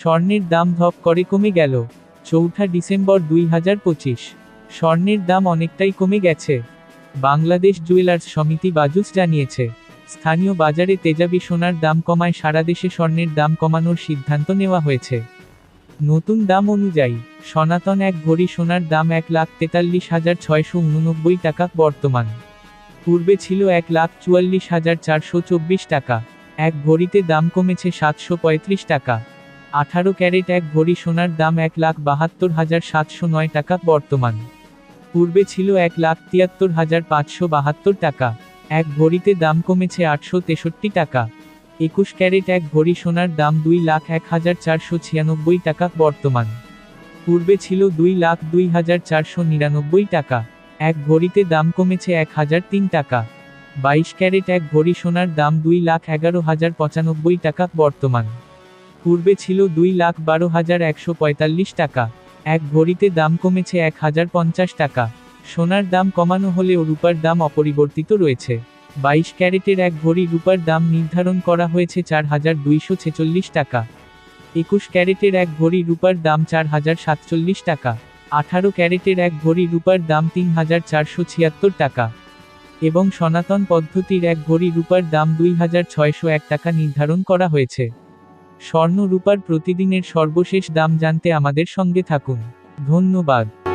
স্বর্ণের দাম ধপ করে কমে গেল। চৌঠা ডিসেম্বর দুই হাজার পঁচিশ। স্বর্ণের দাম অনেকটাই কমে গেছে। বাংলাদেশ জুয়েলার্স সমিতি বাজুস জানিয়েছে, স্থানীয় বাজারে তেজাবি সোনার দাম কমায় সারা দেশে স্বর্ণের দাম কমানোর সিদ্ধান্ত নেওয়া হয়েছে। নতুন দাম অনুযায়ী, সনাতন এক ভরি সোনার দাম এক লাখ তেতাল্লিশ হাজার ছয়শো উননব্বই টাকা বর্তমান। পূর্বে ছিল এক লাখ চুয়াল্লিশ হাজার চারশো চব্বিশ টাকা, এক ভরিতে দাম কমেছে সাতশো পঁয়ত্রিশ টাকা। আঠারো ক্যারেট এক ভরি সোনার দাম এক লাখ বাহাত্তর হাজার সাতশো নয় টাকা বর্তমান। পূর্বে ছিল এক লাখ তিয়াত্তর হাজার পাঁচশো বাহাত্তর টাকা। এক ভরিতে দাম কমেছে আটশো তেষট্টি টাকা। একুশ ক্যারেট এক ভরি সোনার দাম দুই লাখ এক হাজার চারশো ছিয়ানব্বই টাকা বর্তমান। পূর্বে ছিল দুই লাখ দুই হাজার চারশো নিরানব্বই টাকা। এক ভরিতে দাম কমেছে এক হাজার তিন টাকা। বাইশ ক্যারেট এক ভরি সোনার দাম দুই লাখ এগারো হাজার পঁচানব্বই টাকা বর্তমান। পূর্বে ছিল দুই লাখ বারো হাজার একশো পঁয়তাল্লিশ টাকা। এক ভরিতে দাম কমেছে এক হাজার পঞ্চাশ টাকা। সোনার দাম কমানো হলেও রূপার দাম অপরিবর্তিত রয়েছে। বাইশ ক্যারেটের এক ভরি রূপার দাম নির্ধারণ করা হয়েছে চার হাজার দুইশো ছেচল্লিশ টাকা। একুশ ক্যারেটের এক ভরি রূপার দাম চার হাজার সাতচল্লিশ টাকা। আঠারো ক্যারেটের এক ভরি রূপার দাম তিন হাজার চারশো ছিয়াত্তর টাকা। এবং সনাতন পদ্ধতির এক ভরি রূপার দাম দুই হাজার ছয়শো এক টাকা নির্ধারণ করা হয়েছে। স্বর্ণ রূপার প্রতিদিনের সর্বশেষ দাম জানতে আমাদের সঙ্গে থাকুন। ধন্যবাদ।